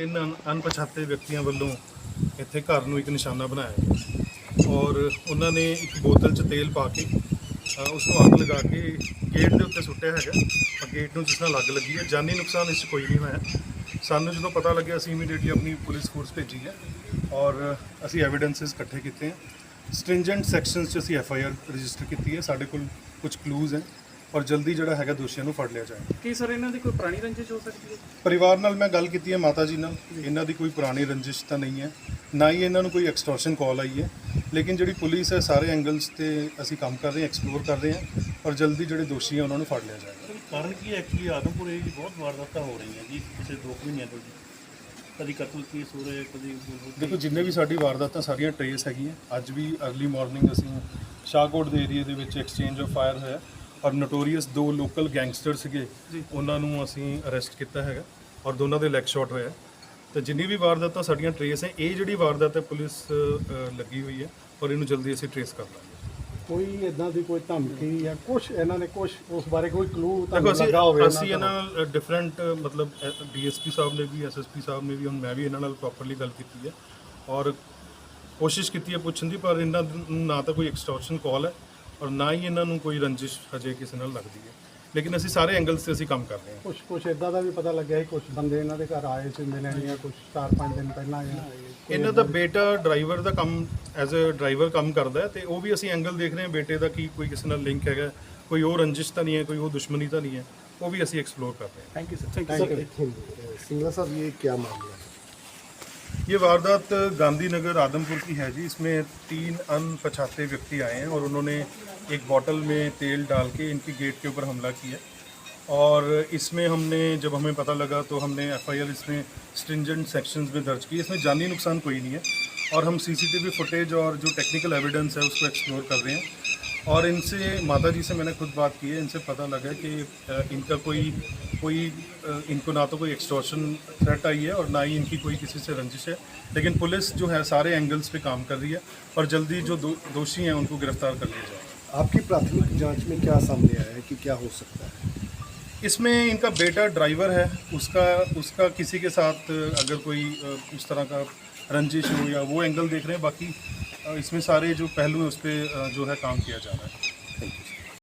ਤਿੰਨ ਅਣ- ਅਣਪਛਾਤੇ ਵਿਅਕਤੀਆਂ ਵੱਲੋਂ ਇੱਥੇ ਘਰ ਨੂੰ ਇੱਕ ਨਿਸ਼ਾਨਾ ਬਣਾਇਆ ਗਿਆ। ਔਰ ਉਹਨਾਂ ਨੇ ਇੱਕ ਬੋਤਲ 'ਚ ਤੇਲ ਪਾ ਕੇ ਅ, ਉਸ ਨੂੰ ਅੱਗ ਲਗਾ ਕੇ ਗੇਟ ਦੇ ਉੱਤੇ ਸੁੱਟਿਆ ਹੈਗਾ। ਔਰ ਗੇਟ ਨੂੰ ਜਿਸ ਨਾਲ ਅੱਗ ਲੱਗੀ ਹੈ ਜਾਨੀ ਨੁਕਸਾਨ ਇਸ 'ਚ ਕੋਈ ਨਹੀਂ ਹੋਇਆ। ਸਾਨੂੰ ਜਦੋਂ ਪਤਾ ਲੱਗਿਆ ਅਸੀਂ ਇਮੀਡੀਏਟਲੀ ਆਪਣੀ ਪੁਲਿਸ ਫੋਰਸ ਭੇਜੀ ਹੈ। ਔਰ ਅਸੀਂ ਐਵੀਡੈਂਸਸ ਇਕੱਠੇ ਕੀਤੇ ਹੈ। ਸਟ੍ਰਿੰਜੈਂਟ ਸੈਕਸ਼ਨਸ 'ਚ ਅਸੀਂ ਐਫ ਆਈ ਆਰ ਰਜਿਸਟਰ ਕੀਤੀ ਹੈ। ਸਾਡੇ ਕੋਲ ਕੁਝ ਕਲੂਜ਼ ਹੈ। ਔਰ ਜਲਦੀ ਜਿਹੜਾ ਹੈਗਾ ਦੋਸ਼ੀਆਂ ਨੂੰ ਫੜ ਲਿਆ ਜਾਏਗਾ ਕੀ ਸਰ ਇਹਨਾਂ ਦੀ ਕੋਈ ਪੁਰਾਣੀ ਰੰਜਿਸ਼ ਹੋ ਸਕਦੀ ਹੈ? ਪਰਿਵਾਰ ਨਾਲ ਮੈਂ ਗੱਲ ਕੀਤੀ ਹੈ ਮਾਤਾ ਜੀ ਨਾਲ। ਇਹਨਾਂ ਦੀ ਕੋਈ ਪੁਰਾਣੀ ਰੰਜਿਸ਼ ਤਾਂ ਨਹੀਂ ਹੈ। ਨਾ ਹੀ ਇਹਨਾਂ ਨੂੰ ਕੋਈ ਐਕਸਟੋਰਸ਼ਨ ਕਾਲ ਆਈ ਹੈ। ਲੇਕਿਨ ਜਿਹੜੀ ਪੁਲਿਸ ਹੈ ਸਾਰੇ ਐਂਗਲਸ ਤੇ ਅਸੀਂ ਕੰਮ ਕਰ ਰਹੇ ਹਾਂ ਐਕਸਪਲੋਰ ਕਰ ਰਹੇ ਹਾਂ ਔਰ ਜਲਦੀ ਜਿਹੜੇ ਦੋਸ਼ੀ ਹੈ ਉਹਨਾਂ ਨੂੰ ਫੜ ਲਿਆ ਜਾਏਗਾ ਸਰ, ਕਾਰਨ ਕੀ ਹੈ? ਐਕਚੁਅਲੀ ਆਦਮਪੁਰ 'ਚ ਬਹੁਤ ਵਾਰਦਾਤਾਂ ਹੋ ਰਹੀਆਂ ਜੀ ਪਿਛਲੇ ਦੋ ਕੁ ਮਹੀਨਿਆਂ ਤੋਂ ਜੀ। ਕਦੀ ਕਤਲ ਕੇਸ ਹੋ ਰਹੇ ਕਦੀ ਦੇਖੋ ਜਿੰਨੇ ਵੀ ਸਾਡੀ ਵਾਰਦਾਤਾਂ ਸਾਰੀਆਂ ਟਰੇਸ ਹੈਗੀਆਂ। ਅੱਜ ਵੀ ਅਰਲੀ ਮਾਰਨਿੰਗ ਅਸੀਂ ਸ਼ਾਹਕੋਟ ਦੇ ਏਰੀਆ ਦੇ ਵਿੱਚ ਐਕਸਚੇਂਜ ਆਫ ਫਾਇਰ ਹੋਇਆ। ਔਰ ਨੋਟੋਰੀਅਸ ਦੋ ਲੋਕਲ ਗੈਂਗਸਟਰ ਸੀਗੇ ਉਹਨਾਂ ਨੂੰ ਅਸੀਂ ਅਰੈਸਟ ਕੀਤਾ ਹੈਗਾ ਔਰ ਦੋਨਾਂ ਦੇ ਲੈਗ ਸ਼ਾਟ ਹੋਇਆ ਤੇ ਜਿੰਨੀ ਵੀ ਵਾਰਦਾਤਾਂ ਸਾਡੀਆਂ ਟਰੇਸ ਹੈ। ਇਹ ਜਿਹੜੀ ਵਾਰਦਾਤ ਹੈ ਪੁਲਿਸ ਅ, ਲੱਗੀ ਹੋਈ ਹੈ ਔਰ ਇਹਨੂੰ ਜਲਦੀ ਅਸੀਂ ਟਰੇਸ ਕਰ ਲਾਂਗੇ। ਕੋਈ ਇਦਾਂ ਦੀ ਕੋਈ ਧਮਕੀ ਜਾਂ ਕੁਝ ਇਹਨਾਂ ਨੇ ਕੁਝ ਉਸ ਬਾਰੇ ਕੋਈ ਕਲੂ ਦੇਖੋ ਤੁਹਾਨੂੰ ਅਸੀਂ ਲੱਗਾ ਹੋਵੇ ਅਸੀਂ ਇਹਨਾਂ ਨਾਲ ਡਿਫਰੈਂਟ ਮਤਲਬ ਡੀਐਸਪੀ ਸਾਹਿਬ ਨੇ ਵੀ ਐਸਐਸਪੀ ਸਾਹਿਬ ਨੇ ਵੀ ਹੁਣ ਮੈਂ ਵੀ ਇਹਨਾਂ ਨਾਲ ਪ੍ਰੋਪਰਲੀ ਗੱਲ ਕੀਤੀ ਹੈ। ਔਰ ਕੋਸ਼ਿਸ਼ ਕੀਤੀ ਹੈ ਪੁੱਛਣ ਦੀ ਪਰ ਇਹਨਾਂ ਨੂੰ ਨਾ ਤਾਂ ਕੋਈ ਐਕਸਟੋਰਸ਼ਨ ਕਾਲ ਹੈ। ਔਰ ਨਾ ਹੀ ਇਹਨਾਂ ਨੂੰ ਕੋਈ ਰੰਜਿਸ਼ ਹਜੇ ਕਿਸੇ ਨਾਲ ਲੱਗਦੀ ਹੈ। ਲੇਕਿਨ ਅਸੀਂ ਸਾਰੇ ਐਂਗਲਸ ਤੇ ਅਸੀਂ ਕੰਮ ਕਰ ਰਹੇ ਹਾਂ। ਕੁਝ ਕੁਝ ਇਦਾਂ ਦਾ ਵੀ ਪਤਾ ਲੱਗਿਆ ਹੈ ਕੁਝ ਬੰਦੇ ਇਹਨਾਂ ਦੇ ਘਰ ਆਏ ਸੀ ਮਿਲਣ ਜਾਂ ਕੁਝ 4-5 ਦਿਨ ਪਹਿਲਾਂ ਜਾਂ ਇਹਨਾਂ ਦਾ ਬੇਟਾ ਡਰਾਈਵਰ ਦਾ ਕੰਮ ਐਜ਼ ਅ ਡਰਾਈਵਰ ਕੰਮ ਕਰਦਾ ਹੈ ਤੇ ਉਹ ਵੀ ਅਸੀਂ ਐਂਗਲ ਦੇਖ ਰਹੇ ਹਾਂ ਬੇਟੇ ਦਾ ਕੀ ਕੋਈ ਕਿਸੇ ਨਾਲ ਲਿੰਕ ਹੈਗਾ। ਕੋਈ ਉਹ ਰੰਜਿਸ਼ ਤਾਂ ਨਹੀਂ ਹੈ ਕੋਈ ਉਹ ਦੁਸ਼ਮਣੀ ਤਾਂ ਨਹੀਂ ਹੈ। ਉਹ ਵੀ ਅਸੀਂ ਐਕਸਪਲੋਰ ਕਰ ਰਹੇ ਹਾਂ। Thank you sir thank you sir Singla ਸਾਹਿਬ ਇਹ ਕੀ ਮਾਮਲਾ ਹੈ? ये वारदात गांधीनगर आदमपुर की है जी। इसमें तीन अनपछाते व्यक्ति आए हैं और उन्होंने एक बॉटल में तेल डाल के इनकी गेट के ऊपर हमला किया। और इसमें हमने, जब हमें पता लगा तो हमने एफआईआर इसमें स्ट्रिंजेंट सेक्शंस में दर्ज की। इसमें जानी नुकसान कोई नहीं है। और हम सीसीटीवी फुटेज और जो टेक्निकल एविडेंस है उसको एक्सप्लोर कर रहे हैं। और इनसे माता जी से मैंने खुद बात की है इनसे पता लगा कि इनका कोई कोई इनको ना तो कोई एक्सटॉर्शन थ्रेट आई है और ना ही इनकी कोई किसी से रंजिश है। लेकिन पुलिस जो है सारे एंगल्स पे काम कर रही है और जल्दी जो दो, दोषी हैं उनको गिरफ़्तार कर लिया जाए। आपकी प्राथमिक जाँच में क्या सामने आया है कि क्या हो सकता है? इसमें इनका बेटा ड्राइवर है उसका उसका किसी के साथ अगर कोई उस तरह का रंजिश हो या वो एंगल देख रहे हैं बाकी इसमें सारे जो पहलू हैं उस पर जो है काम किया जा रहा है